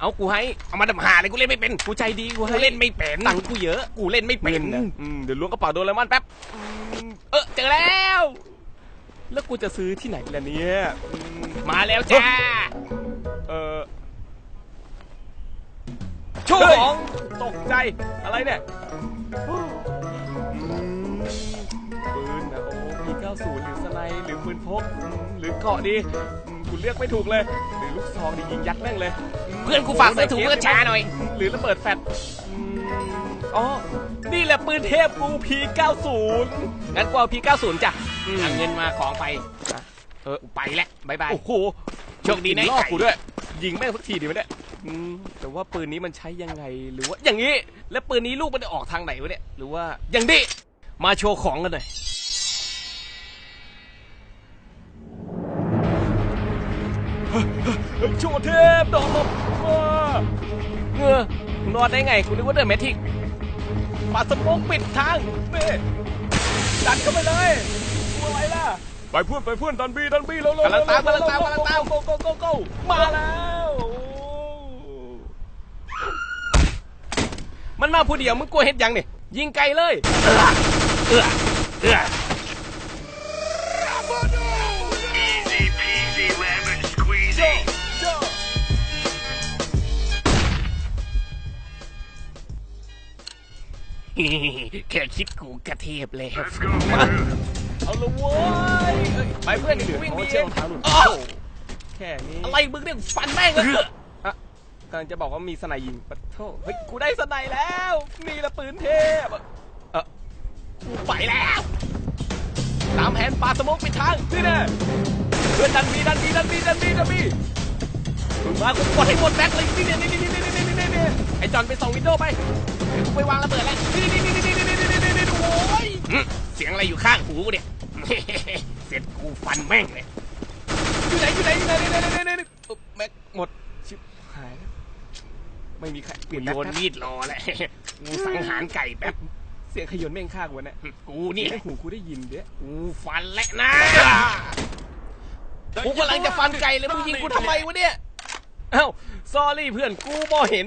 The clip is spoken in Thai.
เอากูให้ เอามาดำหาเลยกูเล่นไม่เป็น กูใจดีกูกูให้เล่นไม่เป็นตังค์กูเยอะ กูเล่นไม่เป็นนะอืมเดี๋ยวล้วงกระเป๋าโดเรมอนแป๊บอืมเออเจอแล้ว แล้วกูจะซื้อที่ไหนล่ะเนี่ยอืมมาแล้วจ้า เออโชว์ของตกใจอะไรเนี่ยอืม ปืนนะโอ้พีเก้าศูนย์หรือสไนด์หรือปืนพกอืมหรือเกาะดีอืมกูเลือกไม่ถูกเลย หรือลูกซองดียิงยัดแม่งเลยเพื่อนกูฝากใส่ถุงเพื่อนช้าหน่อย หรือระเบิดแฟลชอืมอ๋อ นี่แหละปืนเทพกู P90 งั้นกูเอา P90 จ้ะอืม เอาเงินมาของไปเออกูไปแล้วบายบาย โอ้โหโชคดีนะล่อกูด้วย ยิงแม่งสักทีดีไหมเนี่ยอืมแต่ว่าปืนนี้มันใช้ยังไงหรือว่าอย่างนี้ แล้วปืนนี้ลูกมันจะออกทางไหนวะเนี่ย หรือว่าอย่างนี้ มาโชว์ของกันหน่อย โชว์เทพดอกมาเงือมึงรอดได้ไงกูนึกว่าเดินแมทริกปาสโมกปิดทางนี่ดันเข้าไปเลยกลัวอะไรล่ะ ไปพูดไปพูดดันบีดันบีแล้วกำลังตามกำลังตามกำลังตามโกโกโกโกมาแล้วโอ้มันมาผู้เดียวมึงกลัวเฮ็ดยังเนี่ยยิงไกลเลย เอื้อเอื้อเอื้อ Easy peasy lemon squeezy. แค่คิดกูกระเทพแล้ว Let's go, crew. เอาละเว้ยเอ้ยไปเพื่อนกูวิ่งดีเองโอ้แค่นี้อะไรมึงเนี่ยฟันแม่งเลยอะกำลังจะบอกว่ามีสไนยิงปะโทเฮ้ยกูได้สไนแล้วนี่ละปืนเทพเออกูไป แล้ว ตามแผนปาสโมกปิดทางนี่แน่เพื่อนดันบีดันบีดันบีดันบีดันบีมึงมากูกดให้หมดแบ็คเลยนี่เนี่ยนี่นี่นี่นี่นี่นี่นี่ไอจอนไปส่องวินโดว์ไปกูไปวางระเบิดแล้วนี่นี่นี่นี่นี่นี่นี่นี่นี่โอ้ยหึเสียงอะไรอยู่ข้างหูกูเนี่ยเสร็จกูฟันแม่งเลยอยู่ไหนอยู่ไหนอยู่ไหนนี่นี่นี่นี่นี่อุ๊บแม็กหมดชิบหายแล้วไม่มีใครเปกูลี่ยนโยแบ็คนมีดรอแล้วกูสังหารไก่แป๊บเสียงขยนแม่งฆ่ากูวะเนี่ยกูนี่แหไอ้ละหูกูได้ยินเด้กูฟันและนะกูกำลังจะฟันไก่เลยมึงยิงกูทำไมวะเนี่ย เอ้า ซอรี่เพื่อนกูบ่เห็น